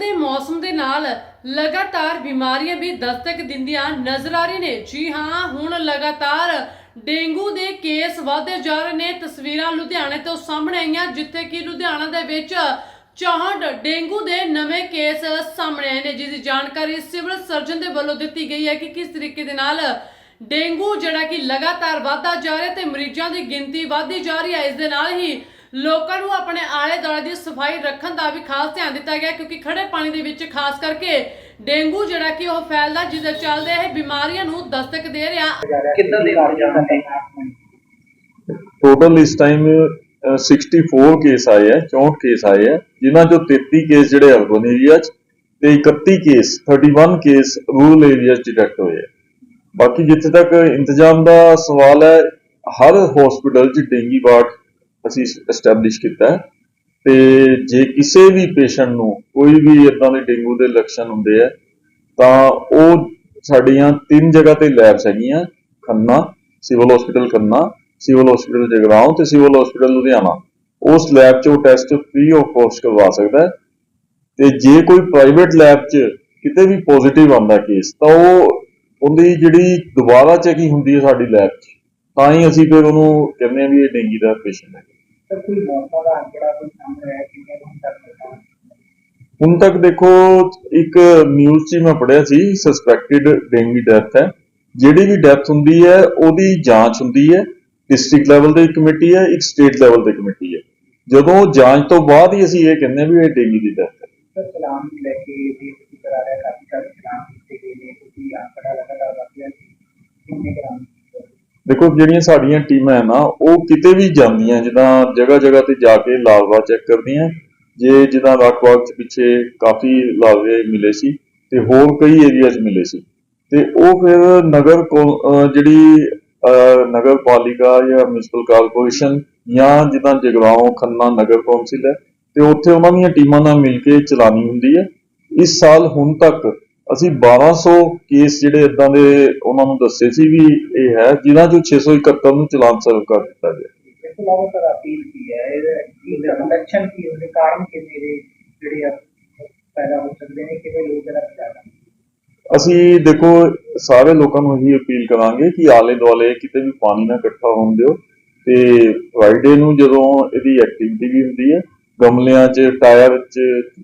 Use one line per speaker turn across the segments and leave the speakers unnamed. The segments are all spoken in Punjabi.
ਬਦਲਦੇ ਮੌਸਮ ਦੇ ਨਾਲ ਲਗਾਤਾਰ ਬਿਮਾਰੀਆਂ ਵੀ ਦਸਤਕ ਦਿੰਦੀਆਂ ਨਜ਼ਰ ਆ ਰਹੀਆਂ ਨੇ। ਜੀ ਹਾਂ, ਹੁਣ ਲਗਾਤਾਰ ਡੇਂਗੂ ਦੇ ਕੇਸ ਵਧਦੇ ਜਾ ਰਹੇ ਨੇ। ਤਸਵੀਰਾਂ ਲੁਧਿਆਣੇ ਤੋਂ ਸਾਹਮਣੇ ਆਈਆਂ, ਜਿੱਥੇ ਕਿ ਲੁਧਿਆਣਾ ਦੇ ਵਿੱਚ 64 ਡੇਂਗੂ ਦੇ ਨਵੇਂ ਕੇਸ ਸਾਹਮਣੇ ਆਏ ਨੇ ਜਿਸ ਦੀ ਜਾਣਕਾਰੀ ਸਿਵਲ ਸਰਜਨ ਦੇ ਵੱਲੋਂ ਦਿੱਤੀ ਗਈ ਹੈ ਕਿ ਕਿਸ ਤਰੀਕੇ ਦੇ ਨਾਲ ਡੇਂਗੂ ਜਿਹੜਾ ਕਿ ਲਗਾਤਾਰ ਵਧਦਾ ਜਾ ਰਿਹਾ ਤੇ ਮਰੀਜ਼ਾਂ ਦੀ ਗਿਣਤੀ ਵਧਦੀ ਜਾ ਰਹੀ ਹੈ। ਇਸ ਦੇ ਨਾਲ ਹੀ ਲੋਕਾਂ ਨੂੰ ਆਪਣੇ ਆਲੇ ਦੁਆਲੇ ਦੀ ਸਫ਼ਾਈ ਰੱਖਣ ਦਾ ਵੀ ਖਾਸ ਧਿਆਨ ਦਿੱਤਾ ਗਿਆ ਕਿਉਂਕਿ ਖੜੇ ਪਾਣੀ ਦੇ ਵਿੱਚ ਖਾਸ ਕਰਕੇ ਡੇਂਗੂ ਜਿਹੜਾ ਕਿ ਉਹ ਫੈਲਦਾ ਜਿਸ ਦੇ ਚੱਲਦੇ ਇਹ ਬਿਮਾਰੀਆਂ ਨੂੰ ਦਸਤਕ ਦੇ ਰਿਹਾ।
ਕਿੱਦਾਂ ਦੇ
ਟੋਟਲ ਇਸ ਟਾਈਮ 64 ਕੇਸ ਆਏ ਹੈ 64 ਕੇਸ ਆਏ ਹੈ ਜਿਨ੍ਹਾਂ ਚੋਂ 33 ਕੇਸ ਜਿਹੜੇ ਅਰਬਨ ਏਰੀਆ 'ਚ ਤੇ 31 ਕੇਸ 31 ਕੇਸ ਰੂਰਲ ਏਰੀਆ 'ਚ ਡਿਟੈਕਟ ਹੋਏ ਹੈ ਬਾਕੀ ਜਿੱਥੇ ਤੱਕ ਇੰਤਜ਼ਾਮ ਦਾ ਸਵਾਲ ਹੈ ਹਰ ਹਸਪੀਟਲ 'ਚ ਡੇਂਗੀ ਵਾਰਡ ਅਸੀਂ ਐਸਟੈਬਲਿਸ਼ ਕੀਤਾ ਹੈ। ਤੇ ਜੇ ਕਿਸੇ ਵੀ ਪੇਸ਼ੈਂਟ ਨੂੰ ਕੋਈ ਵੀ ਇਦਾਂ ਦੇ ਡੇਂਗੂ ਦੇ ਲੱਛਣ ਹੁੰਦੇ ਆ, ਤਾਂ ਉਹ ਸਾਡੀਆਂ ਤਿੰਨ ਜਗ੍ਹਾ ਤੇ ਲੈਬਸ ਹੈਗੀਆਂ, Khanna, civil hospital Khanna, civil hospital Jagraon ਤੇ ਸਿਵਲ ਹਸਪੀਟਲ ਲੁਧਿਆਣਾ। ਉਸ ਲੈਬ 'ਚ ਉਹ ਟੈਸਟ ਫ੍ਰੀ ਆਫ ਕੋਸਟ ਕਰਵਾ ਸਕਦਾ ਹੈ। ਤੇ ਜੇ ਕੋਈ ਪ੍ਰਾਈਵੇਟ ਲੈਬ 'ਚ ਕਿਤੇ ਵੀ ਪੋਜ਼ਿਟਿਵ ਆਉਂਦਾ ਕੇਸ ਤਾਂ ਉਹ ਉਹਦੀ ਜਿਹੜੀ ਦੁਬਾਰਾ ਚੈਕਿੰਗ ਹੁੰਦੀ ਹੈ ਸਾਡੀ ਲੈਬ 'ਚ, ਤਾਂ ਹੀ ਅਸੀਂ ਫਿਰ ਉਹਨੂੰ ਕਹਿੰਦੇ ਆ ਵੀ ਇਹ ਡੇਂਗੀ ਦਾ ਪੇਸ਼ੈਂਟ ਹੈ।
ਸਰ ਕੋਈ ਮੌਤਾਂ ਦਾ ਅੰਕੜਾ ਕੋਈ ਸਾਹਮਣੇ ਆਇਆ ਕਿੰਨੇ ਹੁਣ ਤੱਕ ਹੋਇਆ?
ਹੁਣ ਤੱਕ ਦੇਖੋ, ਇੱਕ ਨਿਊਜ਼ 'ਚ ਮੈਂ ਪੜਿਆ ਸੀ ਸਸਪੈਕਟਡ ਡੇਂਗੀ ਡੈਥ ਹੈ। ਜਿਹੜੀ ਵੀ ਡੈਥ ਹੁੰਦੀ ਹੈ, ਉਹਦੀ ਜਾਂਚ ਹੁੰਦੀ ਹੈ। ਡਿਸਟ੍ਰਿਕਟ ਲੈਵਲ ਤੇ ਕਮੇਟੀ ਹੈ, ਇੱਕ ਸਟੇਟ ਲੈਵਲ ਤੇ ਕਮੇਟੀ ਹੈ। ਜਦੋਂ ਜਾਂਚ ਤੋਂ ਬਾਅਦ ਹੀ ਅਸੀਂ ਇਹ ਕਹਿੰਦੇ ਵੀ ਇਹ ਡੇਂਗੀ ਦੀ ਡੈਥ ਹੈ।
ਸਰ ਚਲਾਨ ਲੈ ਕੇ ਦੇਸ਼ ਕਰਾ ਰਿਹਾ, ਕਾਫੀ ਸਾਰੇ ਚਲਾਨ ਕੀਤੇ ਗਏ ਨੇ ਤੁਸੀਂ ਅੰਕੜਾ ਲਗਾਤਾਰ ਦੱਸ ਰਿਹਾ ਸੀ ਕਿੰਨੇ ਗ੍ਰਾਮ
ਦੇਖੋ, ਜਿਹੜੀਆਂ ਸਾਡੀਆਂ ਟੀਮਾਂ ਹੈ ਨਾ, ਉਹ ਕਿਤੇ ਵੀ ਜਾਂਦੀਆਂ, ਜਿੱਦਾਂ ਜਗ੍ਹਾ ਜਗ੍ਹਾ ਤੇ ਜਾ ਕੇ ਲਾਰਵਾ ਚੈੱਕ ਕਰਦੀਆਂ। ਜੇ ਜਿੱਦਾਂ ਰਕਵਾਗ ਚ ਪਿੱਛੇ ਕਾਫੀ ਲਾਰਵੇ ਮਿਲੇ ਸੀ ਤੇ ਹੋਰ ਕਈ ਏਰੀਆ 'ਚ ਮਿਲੇ ਸੀ। ਤੇ ਉਹ ਫਿਰ ਨਗਰ ਕੌ- ਜਿਹੜੀ, ਅਹ ਨਗਰ ਪਾਲਿਕਾ ਜਾਂ ਮਿਊਨਿਸਪਲ ਕਾਰਪੋਰੇਸ਼ਨ ਜਾਂ ਜਿੱਦਾਂ ਜਗਰਾਉਂ, ਖੰਨਾ ਨਗਰ ਕੌਂਸਲ ਹੈ, ਤੇ ਉੱਥੇ ਉਹਨਾਂ ਦੀਆਂ ਟੀਮਾਂ ਨਾਲ ਮਿਲ ਕੇ ਚਲਾਣੀ ਹੁੰਦੀ ਹੈ। ਇਸ ਸਾਲ ਹੁਣ ਤੱਕ ਅਸੀਂ 1200 ਕੇਸ ਜਿਹੜੇ ਇਦਾਂ ਦੇ ਉਹਨਾਂ ਨੂੰ ਦੱਸੇ ਸੀ ਵੀ ਇਹ ਹੈ ਜਿਨ੍ਹਾਂ ਚੋਂ 671 ਨੂੰ ਚਲਾਨ ਸਰਵ ਕਰ ਦਿੱਤਾ ਗਿਆ। ਅਸੀਂ ਦੇਖੋ ਸਾਰੇ ਲੋਕਾਂ ਨੂੰ ਇਹੀ ਅਪੀਲ ਕਰਾਂਗੇ ਕਿ ਆਲੇ ਦੁਆਲੇ ਕਿਤੇ ਵੀ ਪਾਣੀ ਨਾ ਇਕੱਠਾ ਹੋਣ ਦਿਓ ਤੇ ਫਰਾਈਡੇ ਨੂੰ ਜਦੋਂ ਇਹਦੀ ਐਕਟੀਵਿਟੀ ਵੀ ਹੁੰਦੀ ਹੈ ਗਮਲਿਆਂ 'ਚ, ਟਾਇਰ 'ਚ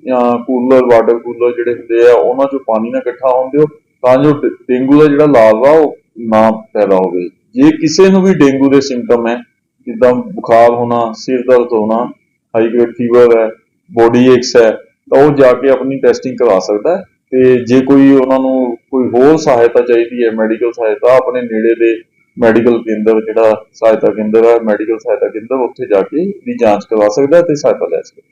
ਜਾਂ ਕੂਲਰ, ਵਾਟਰ ਕੂਲਰ ਜਿਹੜੇ ਹੁੰਦੇ ਆ, ਉਹਨਾਂ 'ਚੋਂ ਪਾਣੀ ਨਾ ਇਕੱਠਾ ਹੋਣ ਦਿਓ, ਤਾਂ ਜੋ ਡੇਂਗੂ ਦਾ ਜਿਹੜਾ ਲਾਰਵਾ ਉਹ ਨਾ ਪੈਦਾ ਹੋਵੇ। ਜੇ ਕਿਸੇ ਨੂੰ ਵੀ ਡੇਂਗੂ ਦੇ ਸਿੰਪਟਮ ਹੈ, ਜਿੱਦਾਂ ਬੁਖਾਰ ਹੋਣਾ, ਸਿਰ ਦਰਦ ਹੋਣਾ ਹਾਈ ਗ੍ਰੇਡ ਫੀਵਰ ਹੈ ਬੋਡੀ ਏਕਸ ਹੈ, ਤਾਂ ਉਹ ਜਾ ਕੇ ਆਪਣੀ ਟੈਸਟਿੰਗ ਕਰਵਾ ਸਕਦਾ ਹੈ। ਤੇ ਜੇ ਕੋਈ ਉਹਨਾਂ ਨੂੰ ਕੋਈ ਹੋਰ ਸਹਾਇਤਾ ਚਾਹੀਦੀ ਹੈ ਮੈਡੀਕਲ ਸਹਾਇਤਾ, ਆਪਣੇ ਨੇੜੇ ਦੇ ਮੈਡੀਕਲ ਕੇਂਦਰ ਜਿਹੜਾ ਸਹਾਇਤਾ ਕੇਂਦਰ ਹੈ ਮੈਡੀਕਲ ਸਹਾਇਤਾ ਕੇਂਦਰ ਉੱਥੇ ਜਾ ਕੇ ਦੀ ਜਾਂਚ ਕਰਵਾ ਸਕਦਾ ਤੇ ਸਹਾਇਤਾ ਲੈ ਸਕਦਾ।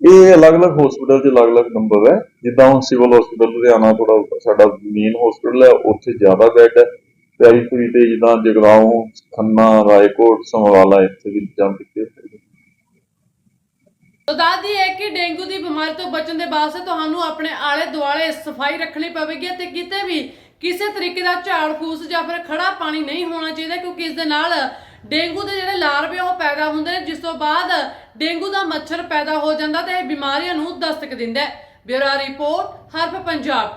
ਇਹ ਅਲੱਗ-ਅਲੱਗ ਹਸਪੀਟਲ 'ਚ ਅਲੱਗ-ਅਲੱਗ ਨੰਬਰ ਹੈ। ਜਿੱਦਾਂ ਹੁਣ ਸਿਵਲ ਹਸਪੀਟਲ ਲੁਧਿਆਣਾ ਥੋੜਾ ਸਾਡਾ ਮੇਨ ਹਸਪੀਟਲ ਹੈ ਉੱਥੇ ਜ਼ਿਆਦਾ ਬੈੱਡ ਹੈ। ਪੈਰੀਫਰੀ ਤੇ ਜਿੱਦਾਂ ਜਗਰਾਉਂ ਖੰਨਾ ਰਾਏਕੋਟ ਸਮਰਾਲਾ ਇੱਥੇ ਵੀ ਇੰਤਜ਼ਾਮ ਕੀਤੇ।
ਤੋ ਦੱਸਦੀ ਹੈ ਕਿ ਡੇਂਗੂ ਦੀ ਬਿਮਾਰੀ ਤੋਂ ਬਚਣ ਦੇ ਵਾਸਤੇ ਤੁਹਾਨੂੰ ਆਪਣੇ ਆਲੇ ਦੁਆਲੇ ਸਫ਼ਾਈ ਰੱਖਣੀ ਪਵੇਗੀ ਤੇ ਕਿਤੇ ਵੀ ਕਿਸੇ ਤਰੀਕੇ ਦਾ ਝਾੜ ਫੂਸ ਜਾਂ ਫਿਰ ਖੜਾ ਪਾਣੀ ਨਹੀਂ ਹੋਣਾ ਚਾਹੀਦਾ ਕਿਉਂਕਿ ਇਸ ਦੇ ਨਾਲ ਡੇਂਗੂ ਦੇ ਜਿਹੜੇ ਲਾਰਵੇ ਉਹ ਪੈਦਾ ਹੁੰਦੇ ਨੇ, ਜਿਸ ਤੋਂ ਬਾਅਦ ਡੇਂਗੂ ਦਾ ਮੱਛਰ ਪੈਦਾ ਹੋ ਜਾਂਦਾ ਤੇ ਇਹ ਬਿਮਾਰੀਆਂ ਨੂੰ ਦਸਤਕ ਦਿੰਦਾ ਹੈ। ਬਿਊਰੋ ਰਿਪੋਰਟ, ਹਰਫ ਪੰਜਾਬ